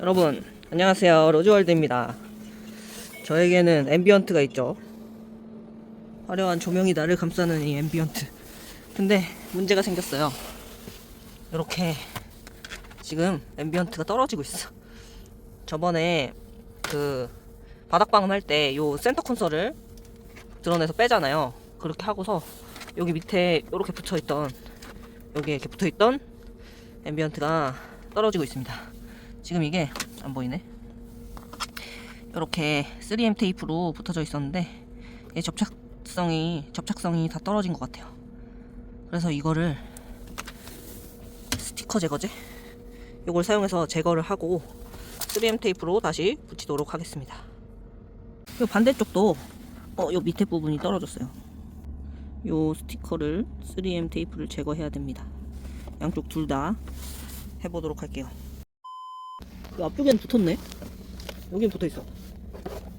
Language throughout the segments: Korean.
여러분 안녕하세요. 로즈월드입니다. 저에게는 앰비언트가 있죠. 화려한 조명이 나를 감싸는 이 앰비언트. 근데 문제가 생겼어요. 이렇게 지금 앰비언트가 떨어지고 있어. 저번에 그 바닥방음 할 때 요 센터 콘솔을 드러내서 빼잖아요. 그렇게 하고서 여기 밑에 이렇게 붙어있던 여기에 이렇게 붙어있던 앰비언트가 떨어지고 있습니다 지금 이게 안 보이네. 이렇게 3M 테이프로 붙어져 있었는데 이 접착성이 접착성이 다 떨어진 것 같아요. 그래서 이거를 스티커 제거제 이걸 사용해서 제거를 하고 3M 테이프로 다시 붙이도록 하겠습니다. 이 반대쪽도 어, 요 밑에 부분이 떨어졌어요. 요 스티커를 3M 테이프를 제거해야 됩니다. 양쪽 둘 다 해보도록 할게요. 그 앞쪽엔 붙었네. 여긴 붙어 있어.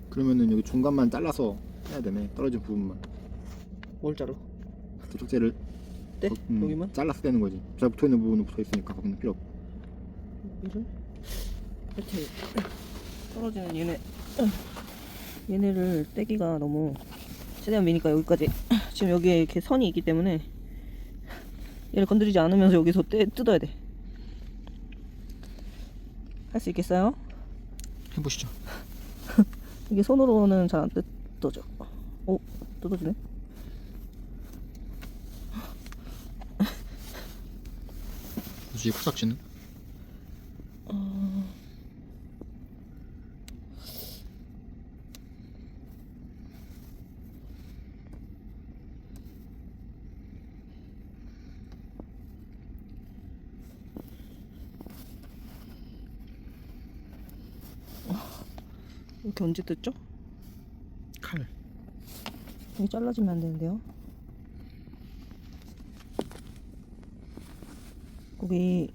그러면은 여기 중간만 잘라서 해야 되네 떨어진 부분만 뭘 자르? 도적제를 네? 거- 음, 여기만? 잘라서 되는 거지 잘 붙어 있는 부분은 붙어 있으니까 거기는 필요 없고 이런? 이렇게 떨어지는 얘네. 얘네를 떼기가 너무 최대한 미니까 여기까지 지금 여기에 이렇게 선이 있기 때문에 얘를 건드리지 않으면서 여기서 떼, 뜯어야 돼. 할 수 있겠어요? 해보시죠 이게 손으로는 잘 안 뜯어져. 오, 뜯어지네. 굳이 코삭지는? 이렇게 언제 뜯죠? 칼 여기 잘라지면 안 되는데요. 거기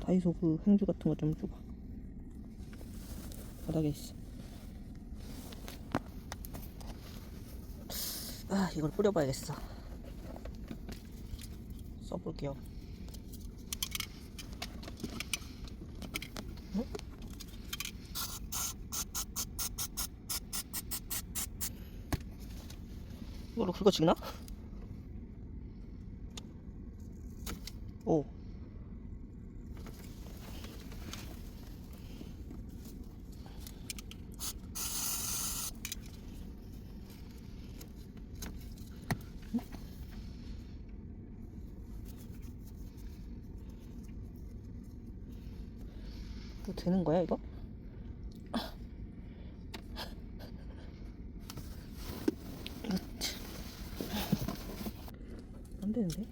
다이소 그 행주 같은 거 좀 줘봐. 바닥에 있어. 아 이걸 뿌려봐야겠어. 써볼게요. 긁어 찍나? 오. 이거 되는 거야 이거? 안 되는데?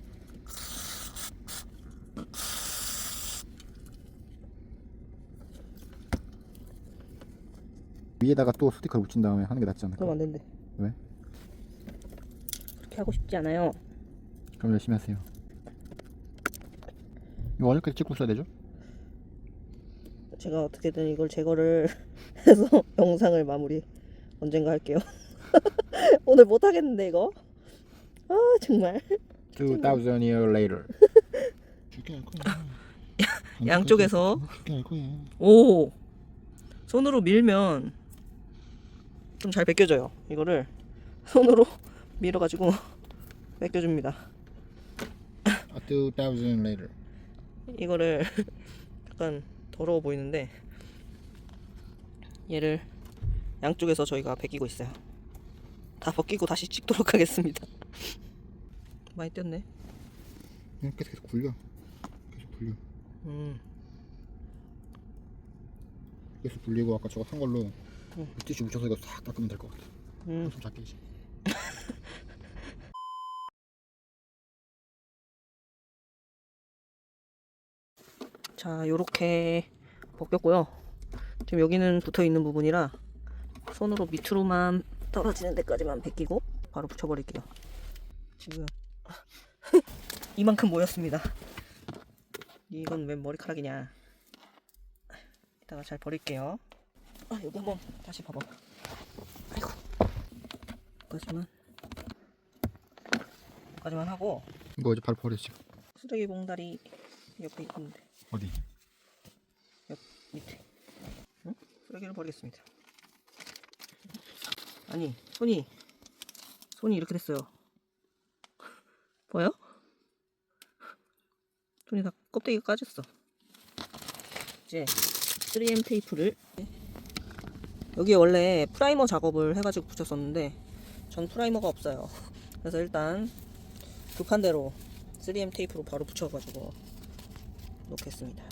위에다가 또 스티커를 붙인 다음에 하는 게 낫지 않을까? 그럼 안 된대. 왜? 그렇게 하고 싶지 않아요. 그럼 열심히 하세요 이거 언제까지 찍고 있어야 되죠? 제가 어떻게든 이걸 제거를 해서 영상을 마무리 언젠가 할게요. 오늘 못 하겠는데 이거. 아 정말 2000 year later 죽게 할 거야 양쪽에서 죽게 할 거야 오 손으로 밀면 좀 잘 벗겨져요. 이거를 손으로 밀어가지고 벗겨줍니다. 아, 2000 later 이거를 약간 더러워 보이는데 얘를 양쪽에서 저희가 벗기고 있어요. 다 벗기고 다시 찍도록 하겠습니다. 많이 뗐네. 그냥 계속 계속 굴려 계속 굴려 음, 계속 굴리고 아까 저거 산 걸로 응. 티슈 묻혀서 이거 싹 닦으면 될 것 같아 음. 좀 작게 이제 자, 요렇게 벗겼고요. 지금 여기는 붙어 있는 부분이라 손으로 밑으로만 떨어지는 데까지만 벗기고 바로 붙여버릴게요. 지금 이만큼 모였습니다. 이건 웬 머리카락이냐? 이따가 잘 버릴게요. 아, 여기 한번 다시 봐봐. 아이고. 여기까지만. 여기까지만 하고 이거 어제 바로 버려 지금 쓰레기 봉다리 옆에 있는데 어디? 여기를 버리겠습니다. 아니 손이 손이 이렇게 됐어요. 보여? 손이 다 껍데기가 까졌어. 이제 3M 테이프를 여기에 원래 프라이머 작업을 해가지고 붙였었는데 전 프라이머가 없어요. 그래서 일단 급한 대로 3M 테이프로 바로 붙여가지고 놓겠습니다.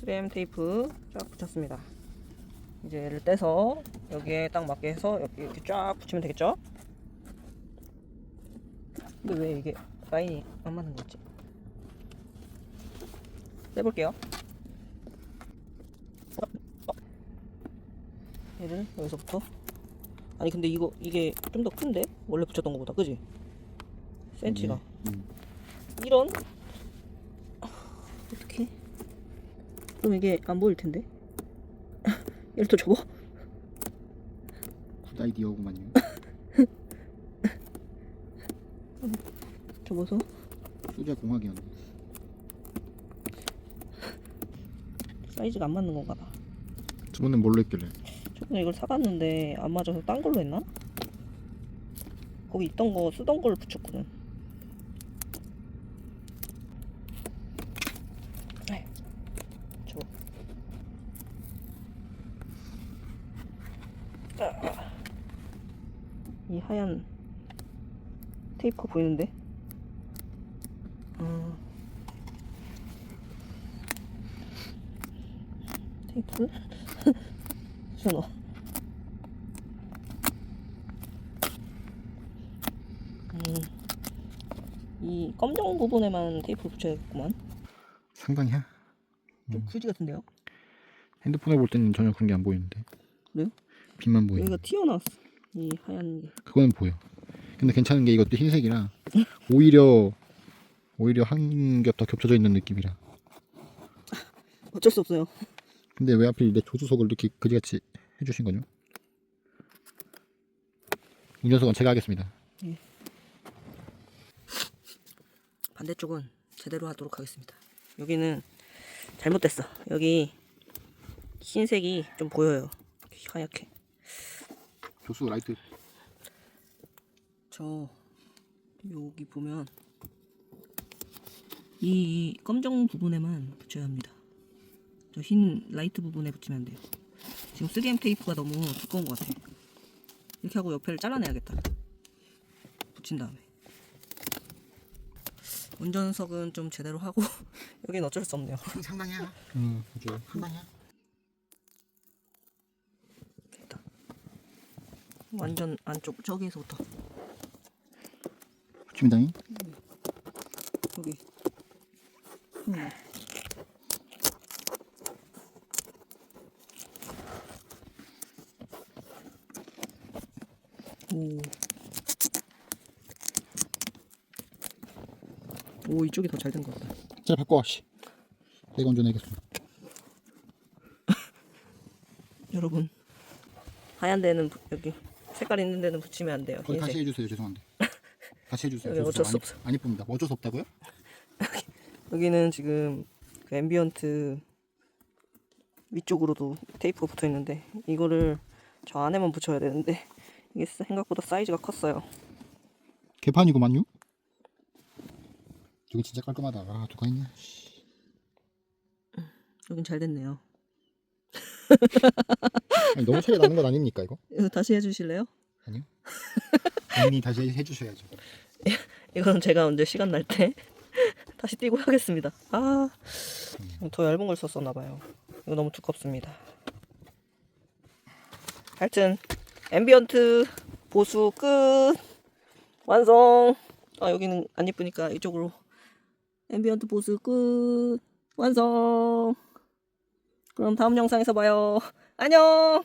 트램 테이프 쫙 붙였습니다. 이제 얘를 떼서 여기에 딱 맞게 해서 여기 이렇게 쫙 붙이면 되겠죠? 근데 왜 이게 라인이 안 맞는 거지? 떼볼게요. 얘를 여기서부터 아니 근데 이거 이게 좀 더 큰데 원래 붙였던 것보다 그지? 센치가 음. 이런 어떻게? 그럼 이게 안 보일 텐데. 얘를 또 접어? 굿 아이디어구만요. 접어서 소재 공학이었네. 사이즈가 안 맞는 건가 봐. 저번엔 뭘로 했길래? 저번에 이걸 사봤는데 안 맞아서 딴 걸로 했나? 거기 있던 거 쓰던 걸 붙였거든. 아, 이 하얀 테이프가 보이는데? 음. 테이프를 붙여넣어. 음, 이 검정 부분에만 테이프 붙여야겠구만. 상당히야. 좀 그지 같은데요? 핸드폰에 볼 때는 전혀 그런 게 안 보이는데. 그래요? 빛만 보여. 여기가 튀어나왔어. 이 하얀 게. 그거는 보여. 근데 괜찮은 게 이것도 흰색이라 오히려 오히려 한 겹 더 겹쳐져 있는 느낌이라. 어쩔 수 없어요. 근데 왜 하필 내 조수석을 이렇게 그지같이 해주신 거죠? 운전석은 제가 하겠습니다. 반대쪽은 제대로 하도록 하겠습니다. 여기는 잘못됐어. 여기 흰색이 좀 보여요. 하얗게. 조수 라이트 저 여기 보면 이 검정 부분에만 붙여야 합니다. 저 흰 라이트 부분에 붙이면 안 돼요. 지금 3M 테이프가 너무 두꺼운 것 같아. 이렇게 하고 옆에를 잘라내야겠다. 붙인 다음에. 운전석은 좀 제대로 하고 여긴 어쩔 수 없네요. 상당히야. 응, 아주 상당히야. 됐다. 완전 안쪽 저기에서부터 붙입니다. 여기. 음. 오. 오 이쪽이 더 잘 된 것 같다. 자, 바꿔. 씨. 내가 운전해야겠어. 여러분 하얀 데는 부- 여기 색깔 있는 데는 붙이면 안 돼요. 거기 다시 흰색. 해주세요. 죄송한데. 다시 해주세요. 네, 어쩔 수 안, 없어. 안 이쁩니다. 어쩔 수 없다고요? 여기는 지금 그 앰비언트 위쪽으로도 테이프가 붙어 있는데 이거를 저 안에만 붙여야 되는데 이게 생각보다 사이즈가 컸어요. 개판이구만요. 저기 진짜 깔끔하다. 아, 누가 있냐? 씨. 여긴 잘 됐네요. 아니, 너무 차이 나는 건 아닙니까 이거? 이거 다시 해주실래요? 아니요. 본인이 다시 해주셔야죠. 이거는 제가 언제 시간 날 때 다시 띄고 하겠습니다. 아, 더 얇은 걸 썼었나 봐요. 이거 너무 두껍습니다. 하여튼 앰비언트 보수 끝 완성. 아 여기는 안 예쁘니까 이쪽으로 앰비언트 보수 끝 완성. 그럼 다음 영상에서 봐요. 안녕.